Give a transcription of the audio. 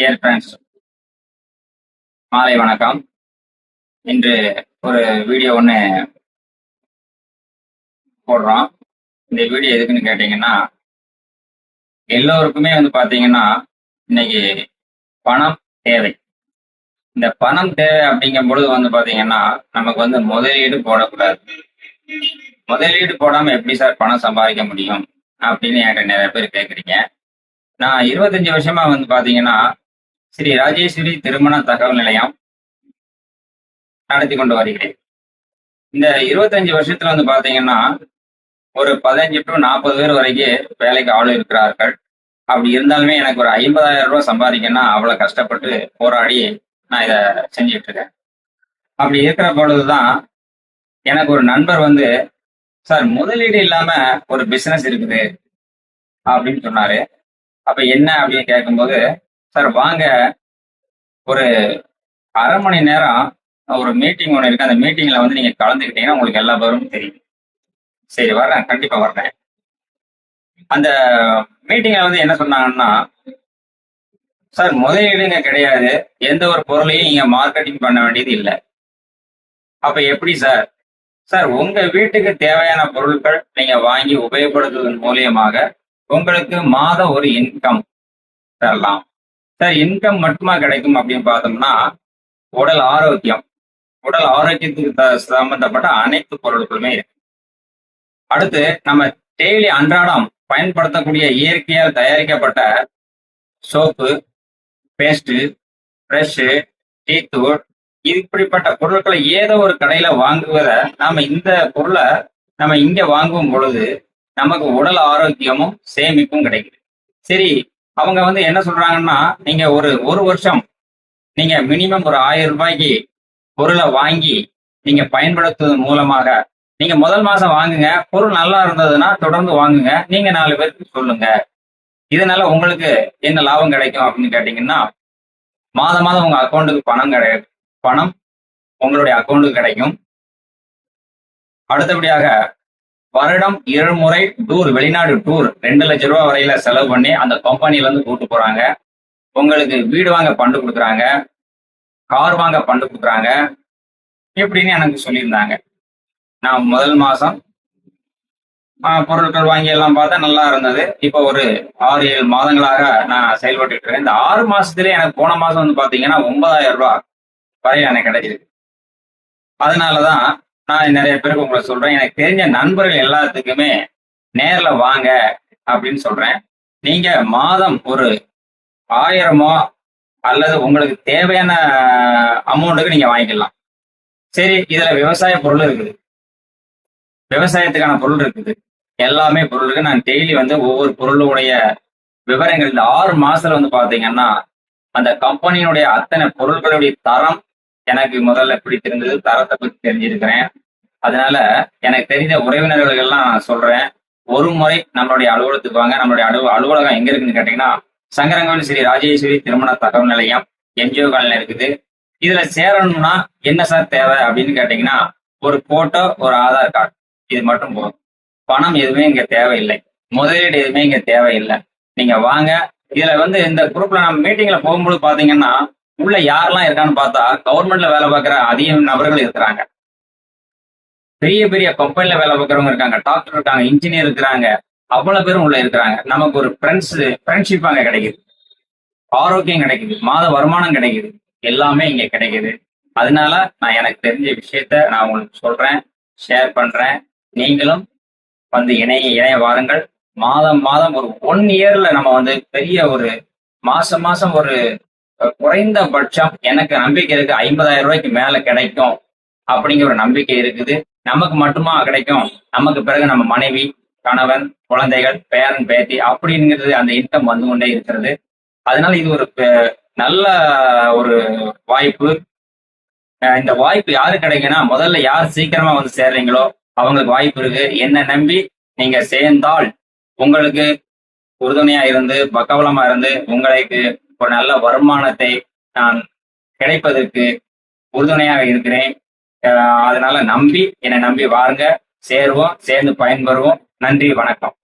Dear friends மாலை வணக்கம். இன்று ஒரு வீடியோ ஒன்று போடுறோம். இந்த வீடியோ எதுக்குன்னு கேட்டிங்கன்னா எல்லோருக்குமே வந்து பார்த்தீங்கன்னா இன்னைக்கு பணம் தேவை. இந்த பணம் தேவை அப்படிங்கும் பொழுது வந்து பார்த்தீங்கன்னா நமக்கு வந்து முதலீடு போடக்கூடாது. முதலீடு போடாமல் எப்படி சார் பணம் சம்பாதிக்க முடியும்? அப்படின்னு என்கிட்ட நிறைய பேர் கேட்குறீங்க நான் இருபத்தஞ்சு வருஷமா வந்து பாத்தீங்கன்னா ஸ்ரீ ராஜேஸ்வரி திருமண தகவல் நிலையம் நடத்தி கொண்டு வருகிறேன். இந்த இருபத்தஞ்சு வருஷத்துல வந்து பாத்தீங்கன்னா ஒரு பதினஞ்சு டு நாற்பது பேர் வரைக்கும் வேலைக்கு ஆள் இருக்கிறார்கள். அப்படி இருந்தாலுமே எனக்கு ஒரு ஐம்பதாயிரம் ரூபாய் சம்பாதிக்கணும்னா அவ்வளவு கஷ்டப்பட்டு போராடி நான் இதை செஞ்சுட்டு இருக்கேன். அப்படி இருக்கிற பொழுதுதான் எனக்கு ஒரு நண்பர் வந்து சார் முதலீடு இல்லாம ஒரு பிசினஸ் இருக்குது. அப்படின்னு சொன்னாரு. அப்ப என்ன அப்படின்னு கேட்கும்போது சார் வாங்க. ஒரு அரை மணி நேரம் ஒரு மீட்டிங் ஒன்று இருக்கு. அந்த மீட்டிங்ல வந்து நீங்க கலந்துக்கிட்டீங்கன்னா உங்களுக்கு எல்லா பேரும் தெரியும். சரி வர்றேன் கண்டிப்பா வர்றேன் அந்த மீட்டிங்ல வந்து என்ன சொன்னாங்கன்னா சார் முதலீடுங்க கிடையாது. எந்த ஒரு பொருளையும் நீங்க மார்க்கெட்டிங் பண்ண வேண்டியது இல்லை. அப்ப எப்படி சார்? சார் உங்க வீட்டுக்கு தேவையான பொருட்கள் நீங்க வாங்கி உபயோகப்படுத்துவதன் மூலியமாக உங்களுக்கு மாதம் ஒரு இன்கம் தரலாம். சார் இன்கம் மட்டுமா கிடைக்கும் அப்படின்னு பார்த்தோம்னா உடல் ஆரோக்கியம். உடல் ஆரோக்கியத்துக்கு த- சம்பந்தப்பட்ட அனைத்து பொருட்களுமே இருக்கு. அடுத்து நம்ம டெய்லி அன்றாடம் பயன்படுத்தக்கூடிய இயற்கையால் தயாரிக்கப்பட்ட சோப்பு பேஸ்ட் ப்ரஷ்ஷு டீத்தூள் இப்படிப்பட்ட பொருட்களை ஏதோ ஒரு கடையில வாங்குவதை நாம இந்த பொருளை நம்ம இங்க வாங்கும் பொழுது நமக்கு உடல் ஆரோக்கியமும் சேமிப்பும் கிடைக்குது. சரி அவங்க வந்து என்ன சொல்றாங்கன்னா நீங்க ஒரு ஒரு வருஷம் நீங்க மினிமம் ஒரு ஆயிரம் ரூபாய்க்கு பொருளை வாங்கி நீங்க பயன்படுத்துவதன் மூலமாக நீங்க முதல் மாசம் வாங்குங்க பொருள் நல்லா இருந்ததுன்னா தொடர்ந்து வாங்குங்க நீங்க நாலு பேருக்கு சொல்லுங்க. இதனால உங்களுக்கு என்ன லாபம் கிடைக்கும் அப்படின்னு கேட்டீங்கன்னா மாதம் மாதம் உங்க அக்கௌண்ட்டுக்கு பணம் கிடை பணம் உங்களுடைய அக்கௌண்ட்டுக்கு கிடைக்கும். அடுத்தபடியாக வருடம் இருமுறை டூர் வெளிநாடு டூர் ரெண்டு லட்ச ரூபா வரையில செலவு பண்ணி அந்த கம்பெனில இருந்து கூட்டு போறாங்க. உங்களுக்கு வீடு வாங்க பண்டு கொடுக்குறாங்க. கார் வாங்க பண்டு கொடுக்குறாங்க. இப்படின்னு எனக்கு சொல்லியிருந்தாங்க. நான் முதல் மாசம் பொருட்கள் வாங்கி எல்லாம் பார்த்தா நல்லா இருந்தது. இப்போ ஒரு ஆறு ஏழு மாதங்களாக நான் செயல்பட்டு இருக்கேன். இந்த ஆறு மாசத்துலேயே எனக்கு போன மாசம் வந்து பார்த்தீங்கன்னா ஒன்பதாயிரம் ரூபாய் வரை எனக்கு கிடைச்சிருக்கு. அதனாலதான் நான் நிறைய பேருக்கு உங்களை சொல்றேன். எனக்கு தெரிஞ்ச நண்பர்கள் எல்லாத்துக்குமே நேர்ல வாங்க அப்படின்னு சொல்றேன். நீங்க மாதம் ஒரு ஆயிரமோ அல்லது உங்களுக்கு தேவையான அமௌண்ட்டுக்கு நீங்க வாங்கிக்கலாம். சரி இதுல விவசாய பொருள் இருக்குது. விவசாயத்துக்கான பொருள் இருக்குது. எல்லாமே பொருள் இருக்கு. நான் டெய்லி வந்து ஒவ்வொரு பொருளுடைய விவரங்கள் இந்த ஆறு மாசத்துல வந்து பாத்தீங்கன்னா அந்த கம்பெனியினுடைய அத்தனை பொருட்களுடைய தரம் எனக்கு முதல்ல பிடித்திருந்தது தரத்தை பத்தி தெரிஞ்சிருக்கிறேன். அதனால எனக்கு தெரிஞ்ச உறவினர்களுக்கெல்லாம் நான் சொல்றேன். ஒரு முறை நம்மளுடைய அலுவலகத்துக்கு வாங்க. நம்மளுடைய அலுவ அலுவலகம் எங்க இருக்குன்னு கேட்டீங்கன்னா சங்கரங்கோவில் ஸ்ரீ ராஜேஸ்வரி திருமண தகவல் நிலையம் என்ஜிஓ காலில் இருக்குது. இதுல சேரணும்னா என்ன சார் தேவை அப்படின்னு கேட்டீங்கன்னா ஒரு போட்டோ ஒரு ஆதார் கார்டு. இது மட்டும் போதும். பணம் எதுவுமே இங்க தேவையில்லை. முதலீடு எதுவுமே இங்க தேவையில்லை. நீங்க வாங்க. இதுல வந்து இந்த குரூப்ல நம்ம மீட்டிங்ல போகும்போது பாத்தீங்கன்னா உள்ள யாரெல்லாம் இருக்கான்னு பார்த்தா கவர்மெண்ட்ல வேலை பார்க்குற அதிக நபர்கள் இருக்கிறாங்க. பெரிய பெரிய கம்பெனில வேலை பார்க்குறவங்க இருக்காங்க டாக்டர் இருக்காங்க இன்ஜினியர் இருக்கிறாங்க அவ்வளவு பேரும் உள்ள இருக்கிறாங்க. நமக்கு ஒரு ஃப்ரெண்ட்ஸ் ஃப்ரெண்ட்ஷிப் அங்கே கிடைக்குது. ஆரோக்கியம் கிடைக்குது மாத வருமானம் கிடைக்குது. எல்லாமே இங்க கிடைக்குது. அதனால நான் எனக்கு தெரிஞ்ச விஷயத்த நான் உங்களுக்கு சொல்றேன் ஷேர் பண்றேன். நீங்களும் வந்து இணைய இணைய வாருங்கள். மாதம் மாதம் ஒரு ஒன் இயர்ல நம்ம வந்து பெரிய ஒரு மாசம் மாசம் ஒரு குறைந்தபட்சம் எனக்கு நம்பிக்கை இருக்கு. ஐம்பதாயிரம் ரூபாய்க்கு மேல கிடைக்கும் அப்படிங்கிற ஒரு நம்பிக்கை இருக்குது. நமக்கு மட்டுமா கிடைக்கும்? நமக்கு பிறகு நம்ம மனைவி கணவன் குழந்தைகள் பேரன் பேத்தி அப்படிங்கிறது அந்த இன்கம் வந்து கொண்டே இருக்கிறது. அதனால இது ஒரு பெ- நல்ல ஒரு வாய்ப்பு. இந்த வாய்ப்பு யாரு கிடைக்குன்னா முதல்ல யார் சீக்கிரமா வந்து சேர்றீங்களோ அவங்களுக்கு வாய்ப்பு இருக்கு. என்ன நம்பி நீங்க சேர்ந்தால் உங்களுக்கு உறுதுணையா இருந்து பக்கவலமா இருந்து உங்களுக்கு ஒரு நல்ல வருமானத்தை நான் கிடைப்பதற்கு உறுதுணையாக இருக்கிறேன். அதனால நம்பி என்னை நம்பி வாருங்க. சேருவோம் சேர்ந்து பயன்பெறுவோம். நன்றி வணக்கம்.